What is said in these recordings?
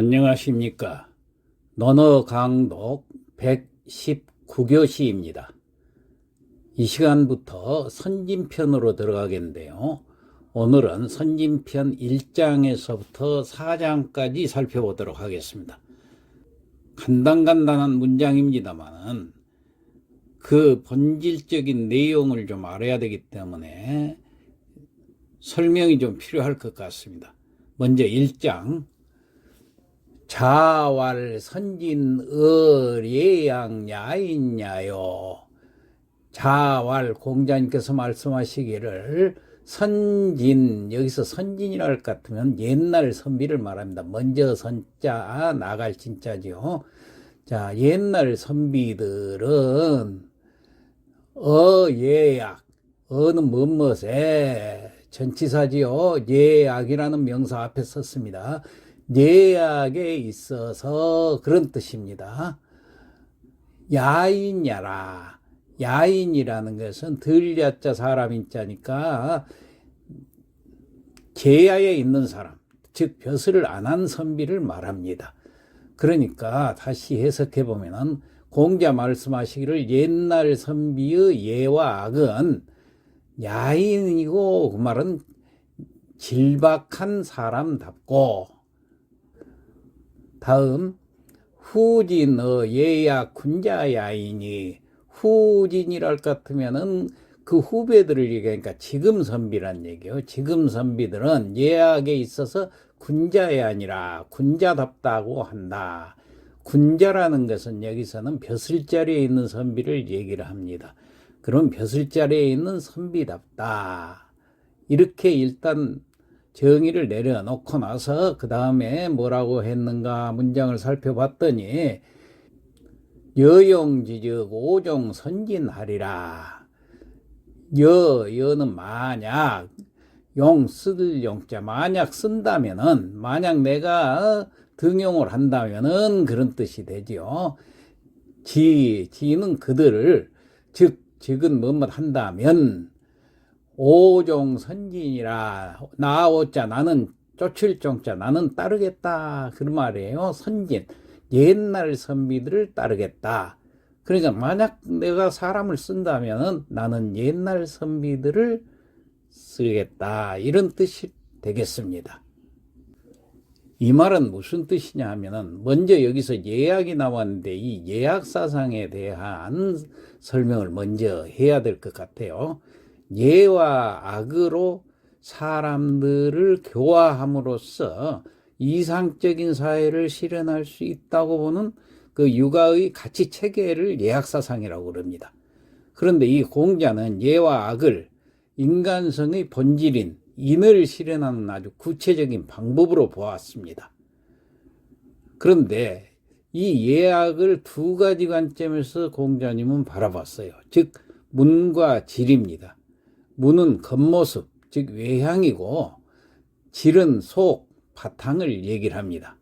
안녕하십니까. 논어 강독 119교시입니다. 이 시간부터 선진편으로 들어가겠는데요. 오늘은 선진편 1장에서부터 4장까지 살펴보도록 하겠습니다. 간단간단한 문장입니다만은 그 본질적인 내용을 좀 알아야 되기 때문에 설명이 좀 필요할 것 같습니다. 먼저 1장 자왈 선진 을 예양 야인야요. 자왈 공자님께서 말씀하시기를 선진 여기서 선진이라 할것 같으면 옛날 선비를 말합니다. 먼저 선자 나갈 진짜지요. 자 옛날 선비들은 어예약 어는 뭐뭇에 전치사지요. 예약이라는 명사 앞에 썼습니다. 예약에 있어서 그런 뜻입니다. 야인야라. 야인이라는 것은 들야자 사람인자니까 계야에 있는 사람, 즉 벼슬을 안 한 선비를 말합니다. 그러니까 다시 해석해 보면은 공자 말씀하시기를 옛날 선비의 예와 악은 야인이고 그 말은 질박한 사람답고 다음 후진의 예약 군자야인이 후진이랄 것 같으면은 그 후배들을 얘기하니까 지금 선비란 얘기요. 지금 선비들은 예약에 있어서 군자야 아니라 군자답다고 한다. 군자라는 것은 여기서는 벼슬자리에 있는 선비를 얘기를 합니다. 그럼 벼슬자리에 있는 선비답다. 이렇게 일단 정의를 내려놓고 나서 그 다음에 뭐라고 했는가 문장을 살펴봤더니 여용지즉 오종 선진하리라. 여, 여는 만약, 용 쓸 용자, 만약 쓴다면은, 만약 내가 등용을 한다면은 그런 뜻이 되지요. 지, 지는 그들을, 즉, 즉은 뭐뭐 한다면, 오종 선진이라, 나 오자, 나는 쫓을 종자, 나는 따르겠다. 그런 말이에요. 선진. 옛날 선비들을 따르겠다. 그러니까 만약 내가 사람을 쓴다면 나는 옛날 선비들을 쓰겠다. 이런 뜻이 되겠습니다. 이 말은 무슨 뜻이냐 하면은 먼저 여기서 예약이 나왔는데 이 예약 사상에 대한 설명을 먼저 해야 될 것 같아요. 예와 악으로 사람들을 교화함으로써 이상적인 사회를 실현할 수 있다고 보는 그 육아의 가치 체계를 예약사상이라고 그럽니다. 그런데 이 공자는 예와 악을 인간성의 본질인 인을 실현하는 아주 구체적인 방법으로 보았습니다. 그런데 이 예악을 두 가지 관점에서 공자님은 바라봤어요. 즉, 문과 질입니다. 문은 겉모습, 즉 외향이고, 질은 속, 바탕을 얘기를 합니다.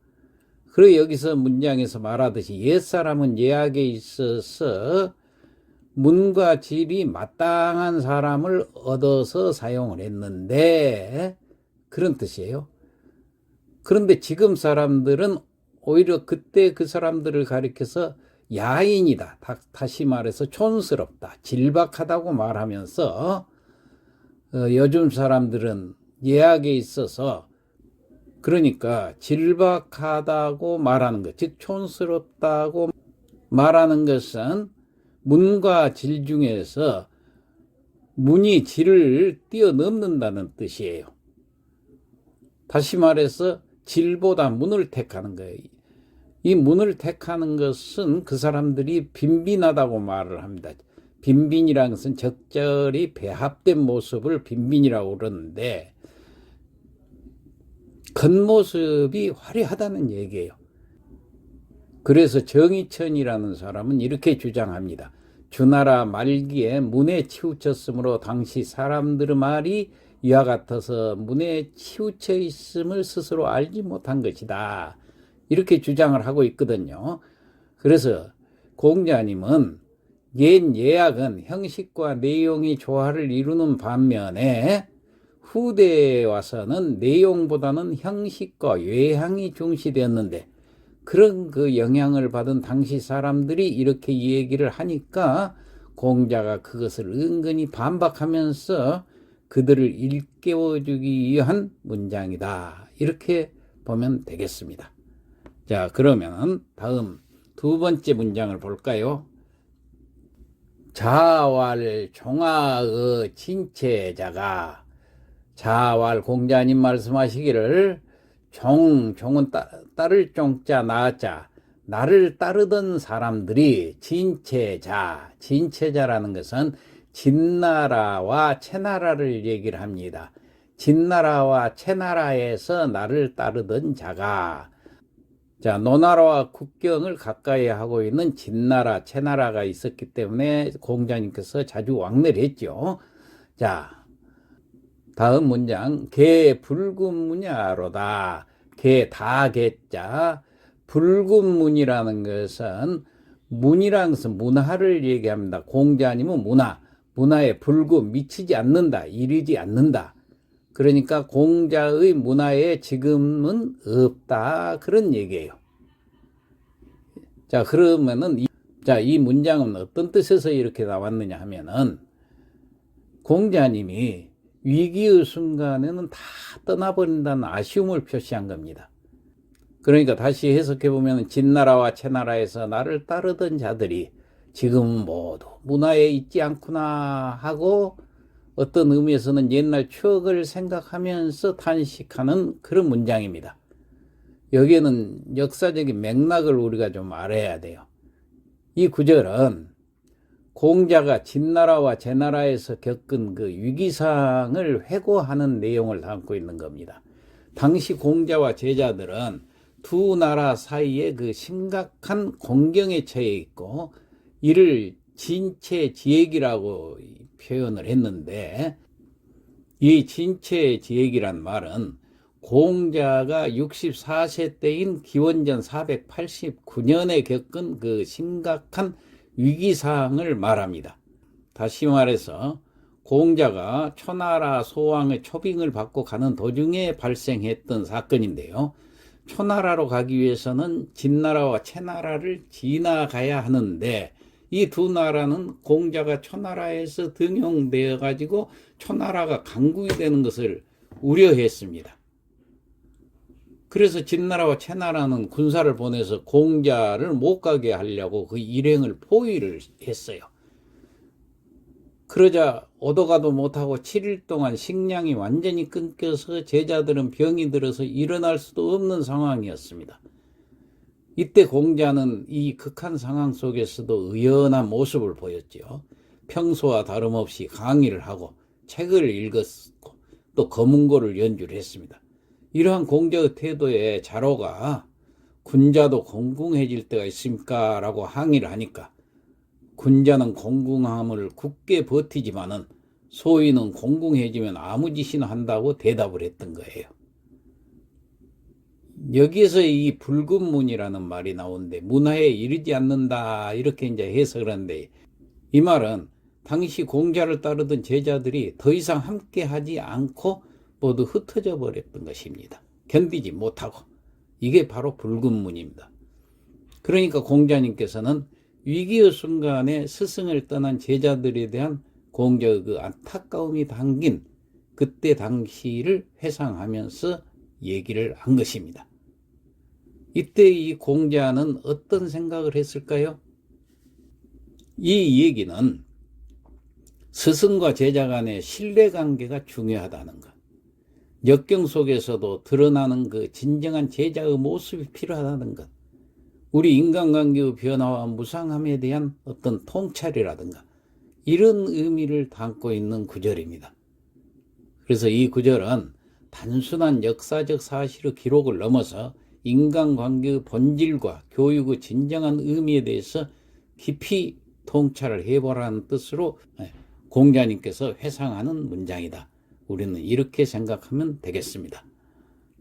그리고 여기서 문장에서 말하듯이 옛사람은 예약에 있어서 문과 질이 마땅한 사람을 얻어서 사용을 했는데 그런 뜻이에요. 그런데 지금 사람들은 오히려 그때 그 사람들을 가리켜서 야인이다. 다시 말해서 촌스럽다. 질박하다고 말하면서 어, 요즘 사람들은 예약에 있어서 그러니까 질박하다고 말하는 것, 즉 촌스럽다고 말하는 것은 문과 질 중에서 문이 질을 뛰어넘는다는 뜻이에요. 다시 말해서 질보다 문을 택하는 거예요. 이 문을 택하는 것은 그 사람들이 빈빈하다고 말을 합니다. 빈빈이라는 것은 적절히 배합된 모습을 빈빈이라고 그러는데 겉모습이 화려하다는 얘기예요. 그래서 정의천이라는 사람은 이렇게 주장합니다. 주나라 말기에 문에 치우쳤으므로 당시 사람들의 말이 이와 같아서 문에 치우쳐 있음을 스스로 알지 못한 것이다. 이렇게 주장을 하고 있거든요. 그래서 공자님은 옛 예약은 형식과 내용이 조화를 이루는 반면에 후대에 와서는 내용보다는 형식과 외향이 중시되었는데 그런 그 영향을 받은 당시 사람들이 이렇게 얘기를 하니까 공자가 그것을 은근히 반박하면서 그들을 일깨워주기 위한 문장이다. 이렇게 보면 되겠습니다. 자, 그러면 다음 두 번째 문장을 볼까요? 자왈 종아의 진체자가 자왈 공자님 말씀하시기를 종, 종은 따, 따를 종자 나자 나를 따르던 사람들이 진체자, 진체자라는 것은 진나라와 채나라를 얘기를 합니다. 진나라와 채나라에서 나를 따르던 자가 자, 노나라와 국경을 가까이 하고 있는 진나라, 채나라가 있었기 때문에 공자님께서 자주 왕래를 했죠. 자, 다음 문장. 개 붉은 문야로다. 개 다 개자. 붉은 문이라는 것은 문이라는 것은 문화를 얘기합니다. 공자님은 문화. 문화에 붉은 미치지 않는다. 이르지 않는다. 그러니까 공자의 문화에 지금은 없다. 그런 얘기예요. 자, 그러면은, 이, 자, 이 문장은 어떤 뜻에서 이렇게 나왔느냐 하면은, 공자님이 위기의 순간에는 다 떠나버린다는 아쉬움을 표시한 겁니다. 그러니까 다시 해석해 보면 진나라와 채나라에서 나를 따르던 자들이 지금 모두 문화에 있지 않구나 하고 어떤 의미에서는 옛날 추억을 생각하면서 탄식하는 그런 문장입니다. 여기에는 역사적인 맥락을 우리가 좀 알아야 돼요. 이 구절은 공자가 진나라와 제나라에서 겪은 그 위기상을 회고하는 내용을 담고 있는 겁니다. 당시 공자와 제자들은 두 나라 사이에 그 심각한 공경에 처해 있고 이를 진체 지액이라고 표현을 했는데 이 진체 지액이란 말은 공자가 64세 때인 기원전 489년에 겪은 그 심각한 위기상을 말합니다. 다시 말해서 공자가 초나라 소왕의 초빙을 받고 가는 도중에 발생했던 사건인데요. 초나라로 가기 위해서는 진나라와 채나라를 지나가야 하는데 이 두 나라는 공자가 초나라에서 등용되어 가지고 초나라가 강국이 되는 것을 우려했습니다. 그래서 진나라와 채나라는 군사를 보내서 공자를 못 가게 하려고 그 일행을 포위를 했어요. 그러자 얻어가도 못하고 7일 동안 식량이 완전히 끊겨서 제자들은 병이 들어서 일어날 수도 없는 상황이었습니다. 이때 공자는 이 극한 상황 속에서도 의연한 모습을 보였지요. 평소와 다름없이 강의를 하고 책을 읽었고 또 검은고를 연주를 했습니다. 이러한 공자의 태도에 자로가 군자도 공궁해질 때가 있습니까? 라고 항의를 하니까 군자는 공궁함을 굳게 버티지만은 소인은 공궁해지면 아무 짓이나 한다고 대답을 했던 거예요. 여기에서 이 붉은 문이라는 말이 나오는데 문화에 이르지 않는다 이렇게 이제 해석을 하는데 이 말은 당시 공자를 따르던 제자들이 더 이상 함께 하지 않고 모두 흩어져 버렸던 것입니다. 견디지 못하고 이게 바로 붉은 문입니다. 그러니까 공자님께서는 위기의 순간에 스승을 떠난 제자들에 대한 공자의 그 안타까움이 담긴 그때 당시를 회상하면서 얘기를 한 것입니다. 이때 이 공자는 어떤 생각을 했을까요? 이 얘기는 스승과 제자 간의 신뢰 관계가 중요하다는 것. 역경 속에서도 드러나는 그 진정한 제자의 모습이 필요하다는 것. 우리 인간관계의 변화와 무상함에 대한 어떤 통찰이라든가 이런 의미를 담고 있는 구절입니다. 그래서 이 구절은 단순한 역사적 사실의 기록을 넘어서 인간관계의 본질과 교육의 진정한 의미에 대해서 깊이 통찰을 해보라는 뜻으로 공자님께서 회상하는 문장이다. 우리는 이렇게 생각하면 되겠습니다.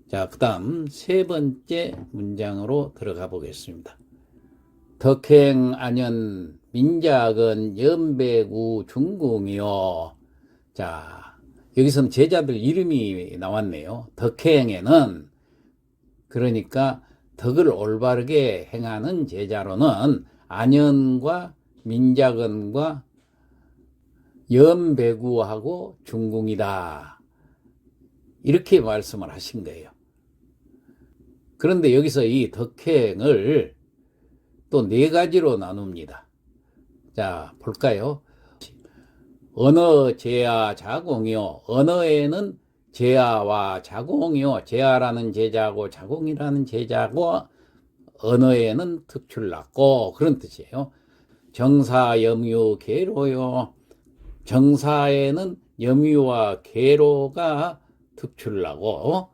자, 그 다음 세 번째 문장으로 들어가 보겠습니다. 덕행 안연 민작은 연배구 중궁이요. 자, 여기서는 제자들 이름이 나왔네요. 덕행에는 그러니까 덕을 올바르게 행하는 제자로는 안연과 민자건과 연배구하고 중궁이다. 이렇게 말씀을 하신 거예요. 그런데 여기서 이 덕행을 또 네 가지로 나눕니다. 자, 볼까요? 언어, 제야, 자공이요. 언어에는 제야와 자공이요. 제야라는 제자고 자공이라는 제자고 언어에는 특출났고 그런 뜻이에요. 정사, 염유, 계로요. 정사에는 염유와 계로가 특출나고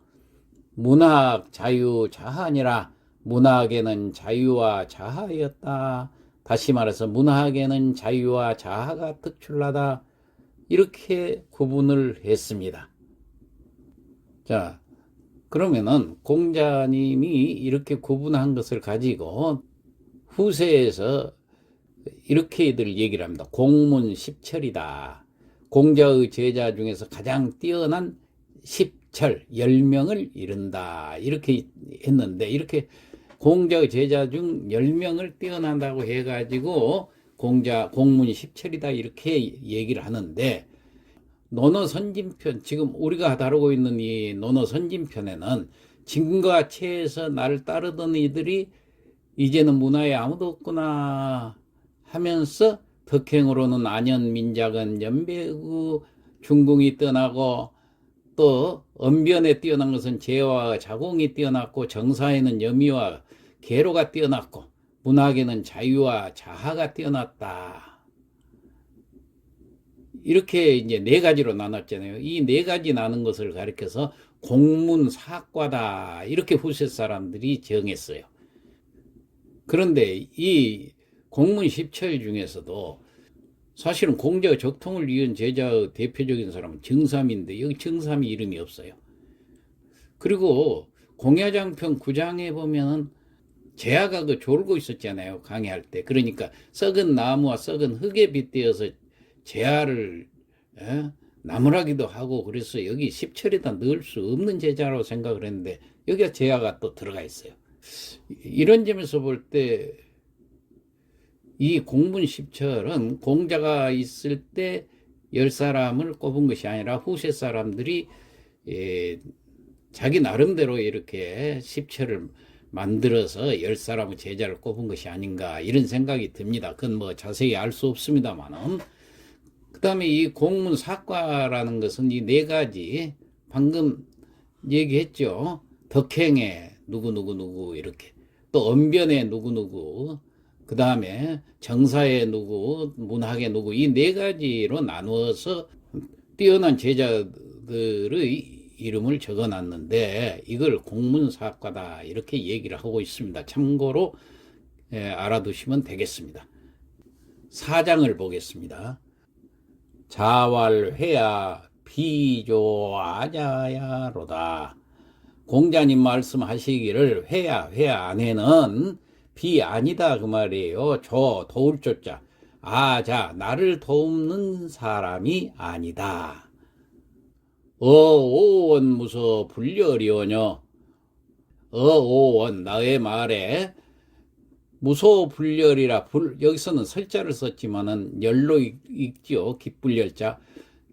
문학, 자유, 자한이라 문학에는 자유와 자하였다. 다시 말해서 문학에는 자유와 자하가 특출나다. 이렇게 구분을 했습니다. 자, 그러면은 공자님이 이렇게 구분한 것을 가지고 후세에서 이렇게들 얘기를 합니다. 공문 십철이다. 공자의 제자 중에서 가장 뛰어난 십철, 열명을 이룬다. 이렇게 했는데, 이렇게 공자의 제자 중 열명을 뛰어난다고 해가지고 공자, 공문 십철이다. 이렇게 얘기를 하는데, 논어 선진편, 지금 우리가 다루고 있는 이 논어 선진편에는 진과 체에서 나를 따르던 이들이 이제는 문화에 아무도 없구나 하면서 덕행으로는 안현 민작은 연배구 중궁이 떠나고 또 언변에 뛰어난 것은 재와 자공이 뛰어났고 정사에는 염이와 계로가 뛰어났고 문학에는 자유와 자하가 뛰어났다. 이렇게 이제 네 가지로 나눴잖아요. 이 네 가지 나눈 것을 가리켜서 공문사과다 이렇게 후세 사람들이 정했어요. 그런데 이 공문 십철 중에서도 사실은 공자 적통을 이은 제자의 대표적인 사람은 정삼인데 여기 정삼이 이름이 없어요. 그리고 공야장편 9장에 보면은 제아가 그 졸고 있었잖아요. 강의할 때. 그러니까 썩은 나무와 썩은 흙에 빗대어서 제아를 에? 나무라기도 하고 그래서 여기 십철에다 넣을 수 없는 제자라고 생각을 했는데 여기가 제아가 또 들어가 있어요. 이런 점에서 볼 때 이 공문 십철은 공자가 있을 때 열 사람을 꼽은 것이 아니라 후세 사람들이 예, 자기 나름대로 이렇게 십철을 만들어서 열 사람의 제자를 꼽은 것이 아닌가 이런 생각이 듭니다. 그건 뭐 자세히 알 수 없습니다만은 그 다음에 이 공문 사과라는 것은 이 네 가지 방금 얘기했죠. 덕행에 누구누구누구 이렇게 또 언변에 누구누구 그 다음에 정사에 누구 문학에 누구 이 네 가지로 나누어서 뛰어난 제자들의 이름을 적어 놨는데 이걸 공문사과다 이렇게 얘기를 하고 있습니다. 참고로 예, 알아두시면 되겠습니다. 사장을 보겠습니다. 자왈회야 비조아자야로다. 공자님 말씀하시기를 회야 회야 안에는 비 아니다 그 말이에요. 조 도울 조자 아자 나를 돕는 사람이 아니다. 어오원 무서 불려리오녀 어오원 나의 말에 무소 불열이라 불 여기서는 설자를 썼지만은 열로 읽지요 기불열자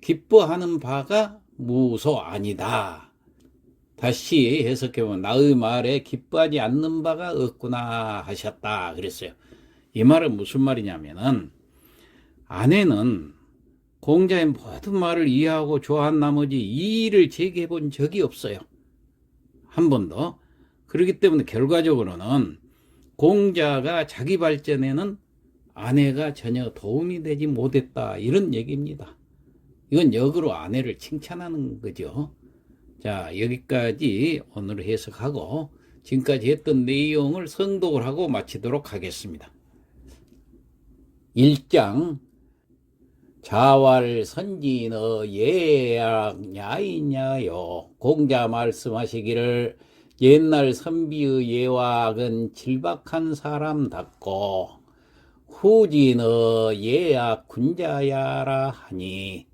기뻐하는 바가 무소 아니다. 다시 해석해 보면 나의 말에 기뻐하지 않는 바가 없구나 하셨다 그랬어요. 이 말은 무슨 말이냐면은 아내는 공자의 모든 말을 이해하고 좋아한 나머지 이의를 제기해 본 적이 없어요. 한 번도. 그렇기 때문에 결과적으로는 공자가 자기 발전에는 아내가 전혀 도움이 되지 못했다. 이런 얘기입니다. 이건 역으로 아내를 칭찬하는 거죠. 자, 여기까지 오늘 해석하고 지금까지 했던 내용을 성독을 하고 마치도록 하겠습니다. 1장 자활 선진어 예약 야이냐요 공자 말씀하시기를 옛날 선비의 예학은 질박한 사람답고 후진의 예약 군자야라 하니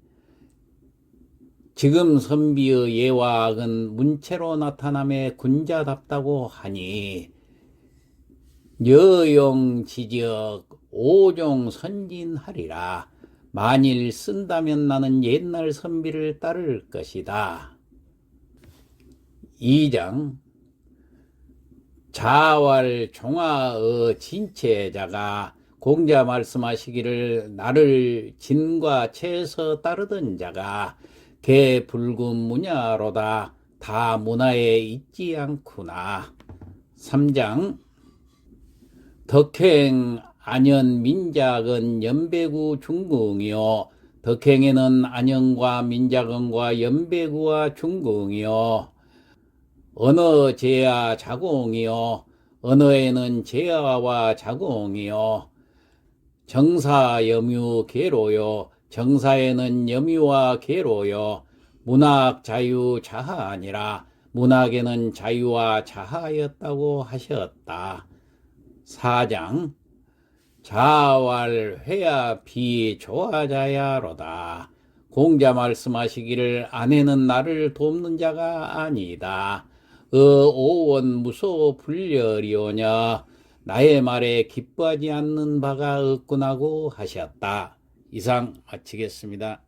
지금 선비의 예와 악은 문체로 나타남에 군자답다고 하니 여용 지적 오종 선진하리라. 만일 쓴다면 나는 옛날 선비를 따를 것이다. 2장 자활 종아의 진체자가 공자 말씀하시기를 나를 진과 채에서 따르던 자가 개 붉은 문야로다 다 문화에 있지 않구나. 3장 덕행 안연 민작은 연배구 중궁이요. 덕행에는 안연과 민작은과 연배구와 중궁이요. 언어 제야 자공이요. 언어에는 제야와 자공이요. 정사 염유 계로요. 정사에는 염유와 계로요. 문학 자유 자하 아니라. 문학에는 자유와 자하였다고 하셨다. 사장 자활 회야 비 조화자야로다. 공자 말씀하시기를 아내는 나를 돕는 자가 아니다. 어 오원 무소 불렬이오냐 나의 말에 기뻐하지 않는 바가 없구나고 하셨다. 이상 마치겠습니다.